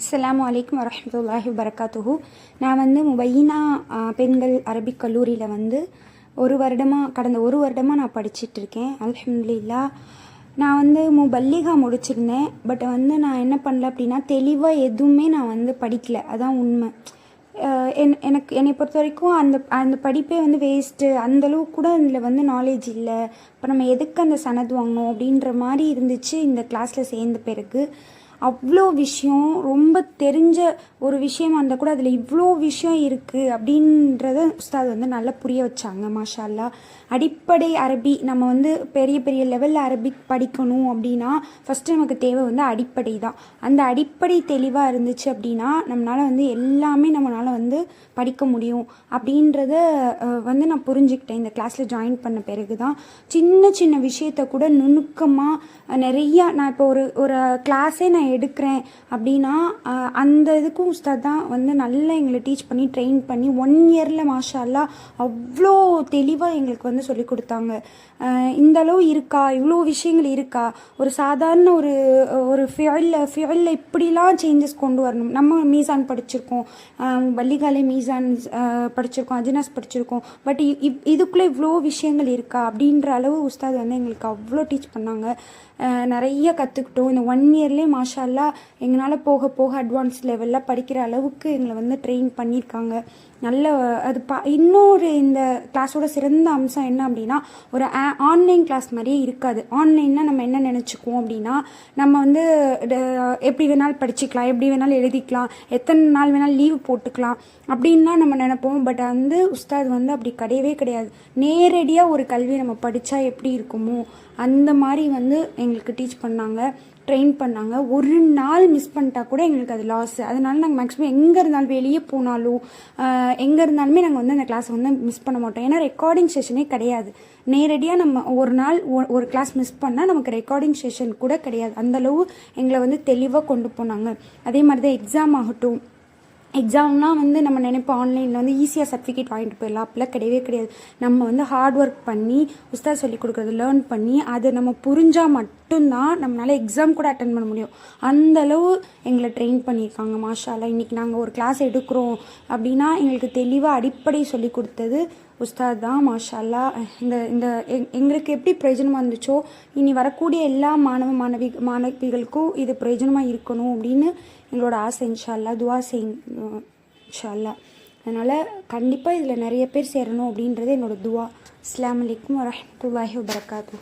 அஸ்லாம் வலைக்கம் வரமத்துல்லாஹி வரகாத்துஹு நான் வந்து முபைனா பெண்கள் அரபிக் கல்லூரியில் வந்து ஒரு வருடமாக கடந்த ஒரு வருடமாக நான் படிச்சுட்டு இருக்கேன் அலமதுல்லா நான் வந்து முபல்லிகா முடிச்சிருந்தேன். பட் வந்து நான் என்ன பண்ணல அப்படின்னா தெளிவாக எதுவுமே நான் வந்து படிக்கல. அதான் உண்மை. என் எனக்கு என்னை பொறுத்த வரைக்கும் அந்த அந்த படிப்பே வந்து வேஸ்ட்டு அந்தளவுக்கு கூட அதில் வந்து நாலேஜ் இல்லை. இப்போ நம்ம எதுக்கு அந்த சனது வாங்கணும் அப்படின்ற மாதிரி இருந்துச்சு இந்த கிளாஸில் சேர்ந்த பிறகு. அவ்வளோ விஷயம் ரொம்ப தெரிஞ்ச ஒரு விஷயமா இருந்தால் கூட அதில் இவ்வளோ விஷயம் இருக்குது அப்படின்றத உஸ்தாத் வந்து நல்லா புரிய வச்சாங்க மாஷால்லா. அடிப்படை அரபி நம்ம வந்து பெரிய பெரிய லெவலில் அரபிக் படிக்கணும் அப்படின்னா ஃபஸ்ட்டு நமக்கு தேவை வந்து அடிப்படை தான். அந்த அடிப்படை தெளிவாக இருந்துச்சு அப்படின்னா நம்மளால் வந்து எல்லாமே நம்மளால் வந்து படிக்க முடியும் அப்படின்றத வந்து நான் புரிஞ்சுக்கிட்டேன். இந்த கிளாஸில் ஜாயின் பண்ண பிறகு தான் சின்ன சின்ன விஷயத்த கூட நுணுக்கமாக நிறையா நான் இப்போ ஒரு ஒரு கிளாஸே நான் எடுக்கிறேன் அப்படின்னா அந்த இதுக்கும் உஸ்தாத் தான் வந்து நல்லா எங்களை டீச் பண்ணி ட்ரெயின் பண்ணி ஒன் இயரில் மாஷா அவ்வளோ தெளிவாக எங்களுக்கு வந்து சொல்லி கொடுத்தாங்க. இந்த அளவு இருக்கா? இவ்வளோ விஷயங்கள் இருக்கா? ஒரு சாதாரண ஒரு ஒரு ஃபியலில் ஃபியலில் இப்படிலாம் சேஞ்சஸ் கொண்டு வரணும். நம்ம மீசான் படிச்சிருக்கோம். வள்ளிகாலை மீசான் படிச்சிருக்கோம் அஜினாஸ் படிச்சிருக்கோம். பட் இதுக்குள்ளே இவ்வளோ விஷயங்கள் இருக்கா? அப்படின்ற அளவு உஸ்தாத் வந்து எங்களுக்கு அவ்வளோ டீச் பண்ணாங்க. நிறைய கற்றுக்கிட்டோம் இந்த ஒன் இயர்லேயே மாஷா அல்லாஹ் எங்களால் போக போக அட்வான்ஸ் லெவலில் படிக்கிற அளவுக்கு எங்களை வந்து ட்ரெயின் பண்ணியிருக்காங்க. நல்ல அது ப இன்னொரு இந்த கிளாஸோட சிறந்த அம்சம் என்ன அப்படின்னா ஒரு ஆன்லைன் கிளாஸ் மாதிரியே இருக்காது. ஆன்லைன்னா நம்ம என்ன நினச்சிக்குவோம் அப்படின்னா நம்ம வந்து எப்படி வேணாலும் படிச்சுக்கலாம் எப்படி வேணாலும் எழுதிக்கலாம் எத்தனை நாள் வேணாலும் லீவ் போட்டுக்கலாம் அப்படின்லாம் நம்ம நினைப்போம். பட் வந்து உஸ்தாத் வந்து அப்படி கிடையவே கிடையாது. நேரடியாக ஒரு கல்வி நம்ம படித்தா எப்படி இருக்குமோ அந்த மாதிரி வந்து எங்களுக்கு டீச் பண்ணாங்க. ட்ரெயின் பண்ணாங்க. ஒரு நாள் மிஸ் பண்ணிட்டா கூட எங்களுக்கு அது லாஸ் அதனால நாங்கள் மேக்ஸிமம் எங்கே இருந்தாலும் வெளியே போனாலும் எங்கே இருந்தாலுமே நாங்கள் வந்து அந்த கிளாஸை வந்து மிஸ் பண்ண மாட்டோம். ஏன்னா ரெக்கார்டிங் செஷனே கிடையாது. நேரடியாக நம்ம ஒரு நாள் ஒரு கிளாஸ் மிஸ் பண்ணால் நமக்கு ரெக்கார்டிங் செஷன் கூட கிடையாது. அந்தளவு எங்களை வந்து தெளிவாக கொண்டு போனாங்க. அதே மாதிரி தான் எக்ஸாம் ஆகட்டும். எக்ஸாம்னால் வந்து நம்ம நினைப்போம் ஆன்லைனில் வந்து ஈஸியாக சர்டிஃபிகேட் வாங்கிட்டு போயிடலாம். அப்படிலாம் கிடையவே கிடையாது. நம்ம வந்து ஹார்ட் ஒர்க் பண்ணி உஸ்தாத் சொல்லி கொடுக்குறது லேர்ன் பண்ணி அதை நம்ம புரிஞ்சால் மட்டும்தான் நம்மளால் எக்ஸாம் கூட அட்டன் பண்ண முடியும். அந்தளவு எங்களை ட்ரெயின் பண்ணியிருக்காங்க மாஷாலாம் இன்றைக்கி நாங்கள் ஒரு கிளாஸ் எடுக்கிறோம் அப்படின்னா எங்களுக்கு தெளிவாக அடிப்படை சொல்லி கொடுத்தது உஸ்தாத் தான் மாஷாலா இந்த இந்த எங்- எங்களுக்கு எப்படி பிரயோஜனமாக இருந்துச்சோ இனி வரக்கூடிய எல்லா மாணவ மாணவி மாணவிகளுக்கும் இது பிரயோஜனமாக இருக்கணும் அப்படின்னு எங்களோட ஆசை இன்ஷால்லா துவா செய் இன்ஷால்லா அதனால் கண்டிப்பாக இதில் நிறைய பேர் சேரணும் அப்படின்றது என்னோடய துவா. அஸ்லாம் வலைக்கம் வரமத்துல்லாஹி வபரகாத்துஹு.